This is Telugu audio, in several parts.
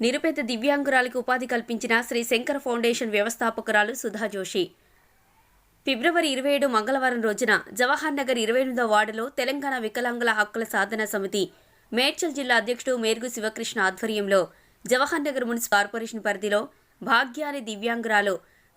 నిరుపేద దివ్యాంగురాలకు ఉపాధి కల్పించిన శ్రీ శంకర ఫౌండేషన్ వ్యవస్థాపకురాలు సుధా జోషి. ఫిబ్రవరి ఇరవై ఏడు మంగళవారం రోజున జవహర్ నగర్ ఇరవై ఎనిమిదో వార్డులో తెలంగాణ వికలాంగుల హక్కుల సాధన సమితి మేడ్చల్ జిల్లా అధ్యక్షుడు మేర్గు శివకృష్ణ ఆధ్వర్యంలో జవహర్ నగర్ మున్సిపల్ కార్పొరేషన్ పరిధిలో భాగ్యాని దివ్యాంగురాలు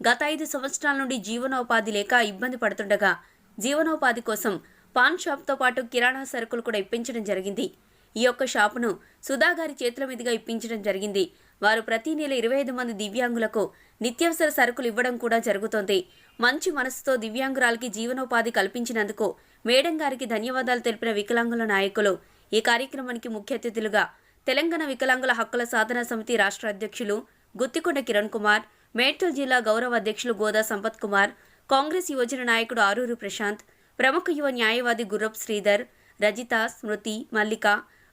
గత ఐదు సంవత్సరాల నుండి జీవనోపాధి లేక ఇబ్బంది పడుతుండగా జీవనోపాధి కోసం పాన్ షాప్తో పాటు కిరాణా సరుకులు కూడా ఇప్పించడం జరిగింది. ఈ యొక్క షాపును సుధా గారి చేతుల మీదుగా ఇప్పించడం జరిగింది. వారు ప్రతి నెల ఇరవై ఐదు మంది దివ్యాంగులకు నిత్యావసర సరుకులు ఇవ్వడం కూడా జరుగుతోంది. మంచి మనసుతో దివ్యాంగురాలకి జీవనోపాధి కల్పించినందుకు మేడం గారికి ధన్యవాదాలు తెలిపిన వికలాంగుల నాయకులు ఈ కార్యక్రమానికి ముఖ్య అతిథులుగా తెలంగాణ వికలాంగుల హక్కుల సాధన సమితి రాష్ట్ర అధ్యక్షులు గుత్తికొండ కిరణ్ కుమార్ మేడ్చల్ జిల్లా గౌరవ అధ్యక్షులు గోదా సంపత్ కుమార్ కాంగ్రెస్ యువజన నాయకుడు ఆరూరు ప్రశాంత్ ప్రముఖ యువ న్యాయవాది గుర్రప్ శ్రీధర్ రజిత స్మృతి మల్లిక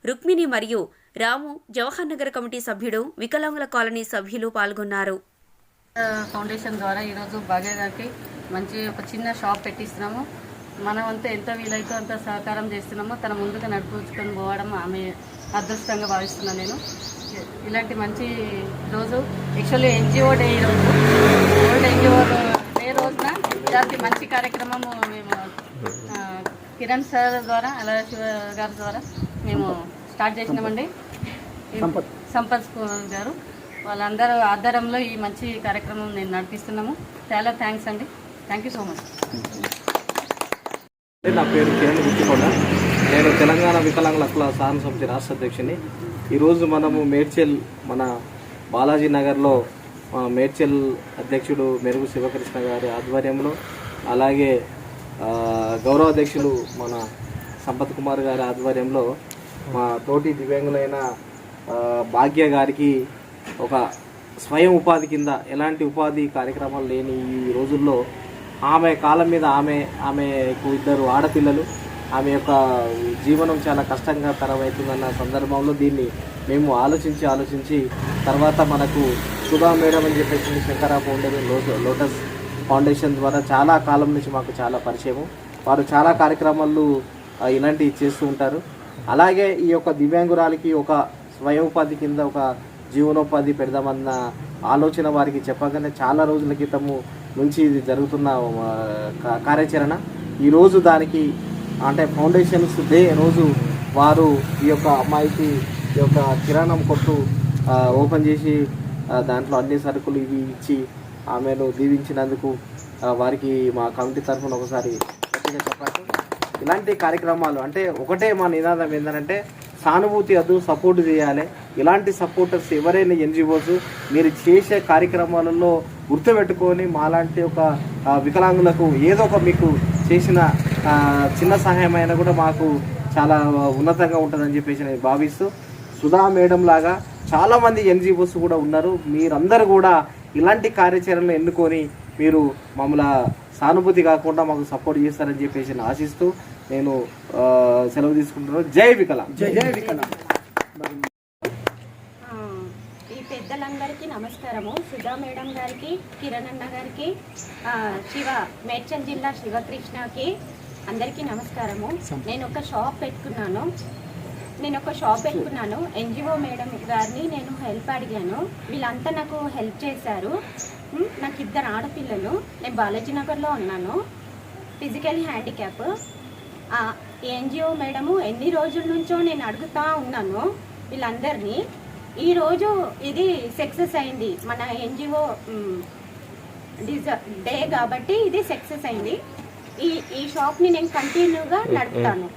రుక్మిణి మరియు రాము జవహర్ నగర్ కమిటీ సభ్యుడు వికలాంగుల కాలనీ సభ్యులు పాల్గొన్నారు. ఫౌండేషన్ ద్వారా ఈరోజు బాగేదానికి మంచి ఒక చిన్న షాప్ పెట్టిస్తున్నాము. మనం అంతా ఎంత వీలైతే అంత సహకారం చేస్తున్నామో తన ముందుగా నడుపుకొని పోవడం ఆమె అదృష్టంగా భావిస్తున్నాను నేను. ఇలాంటి మంచి రోజు. యాక్చువల్లీ ఎన్జిఓ డే ఈరోజు. వరల్డ్ ఎన్జిఓ డే రోజున ఇలాంటి మంచి కార్యక్రమము మేము కిరణ్ సార్ ద్వారా అలా గారి ద్వారా మేము స్టార్ట్ చేసినామండి. సంపత్. గారు. వాళ్ళందరూ ఆధ్వర్యంలో ఈ మంచి కార్యక్రమం నేను నడిపిస్తున్నాము. చాలా థ్యాంక్స్ అండి. థ్యాంక్ యూ సో మచ్ నా పేరు కిరణ్ గుర్తికొండ నేను తెలంగాణ వికలాంగుల హక్కుల సాధన సమితి రాష్ట్ర అధ్యక్షుని. ఈరోజు మనము మేడ్చల్ మన బాలాజీ నగర్లో మేడ్చల్ అధ్యక్షుడు మెరుగు శివకృష్ణ గారి ఆధ్వర్యంలో అలాగే గౌరవ అధ్యక్షులు మన సంపత్ కుమార్ గారి ఆధ్వర్యంలో మా తోటి దివ్యాంగులైన భాగ్య గారికి ఒక స్వయం ఉపాధి కింద ఎలాంటి ఉపాధి కార్యక్రమాలు లేని ఈ రోజుల్లో ఆమె కాలం మీద ఆమె ఆమెకు ఇద్దరు ఆడపిల్లలు. ఆమె యొక్క జీవనం చాలా కష్టంగా తరమవుతుందన్న సందర్భంలో దీన్ని మేము ఆలోచించి ఆలోచించి తర్వాత మనకు సుధా మేడం అని చెప్పేసి శంకర ఫౌండేషన్ లోటస్ ఫౌండేషన్ ద్వారా చాలా కాలం నుంచి మాకు చాలా పరిచయము. వారు చాలా కార్యక్రమాలు ఇలాంటివి చేస్తూ ఉంటారు. అలాగే ఈ యొక్క దివ్యాంగురాలికి ఒక స్వయం ఉపాధి కింద ఒక జీవనోపాధి పెడదామన్న ఆలోచన వారికి చెప్పగానే చాలా రోజుల క్రితము నుంచి ఇది జరుగుతున్న కార్యాచరణ. ఈరోజు దానికి అంటే ఫౌండేషన్స్ డే రోజు వారు ఈ యొక్క అమ్మాయికి ఈ యొక్క కిరాణం కొట్టు ఓపెన్ చేసి దాంట్లో అన్ని సరుకులు ఇవి ఇచ్చి ఆమెను దీవించినందుకు వారికి మా కమిటీ తరఫున ఒకసారి గట్టిగా చెప్పాలి. ఇలాంటి కార్యక్రమాలు అంటే ఒకటే మా నినాదం ఏంటంటే సానుభూతి అదు సపోర్ట్ చేయాలి. ఇలాంటి సపోర్టర్స్ ఎవరైనా ఎన్జిఓస్ మీరు చేసే కార్యక్రమాలలో గుర్తుపెట్టుకొని మాలాంటి ఒక వికలాంగులకు ఏదో ఒక మీకు చేసిన చిన్న సహాయం అయినా కూడా మాకు చాలా ఉన్నతంగా ఉంటుందని చెప్పేసి నేను భావిస్తూ సుధా మేడం లాగా చాలామంది ఎన్జిఓస్ కూడా ఉన్నారు. మీరందరూ కూడా ఇలాంటి కార్యాచరణలు ఎన్నుకొని మీరు మమ్మల్ని సానుభూతి కాకుండా మాకు సపోర్ట్ చేస్తారని చెప్పేసి ఆశిస్తూ నేను ఆ, సెలవు తీసుకుంటున్నాను. జై వికల జై జై వికల ఆ, ఈ పెద్దలందరికీ నమస్కారము. సుధా మేడం గారికి కిరణ్ అన్న గారికి ఆ, శివ మేడ్చల్ జిల్లా శివకృష్ణకి అందరికీ నమస్కారము. నేను ఒక షాప్ పెట్టుకున్నాను. నేను ఒక షాప్ పెట్టుకున్నాను. ఎన్జిఓ మేడం గారిని నేను హెల్ప్ అడిగాను. వీళ్ళంతా నాకు హెల్ప్ చేశారు. నాకు ఇద్దరు ఆడపిల్లలు. నేను బాలాజీ నగర్లో ఉన్నాను. Physical handicap. ఎన్జిఓ మేడము ఎన్ని రోజుల నుంచో నేను అడుగుతా ఉన్నాను వీళ్ళందరినీ. ఈరోజు ఇది సక్సెస్ అయింది. మన ఎన్జిఓ డిజ డే కాబట్టి ఇది సక్సెస్ అయింది. ఈ ఈ షాప్ని నేను కంటిన్యూగా నడుపుతాను.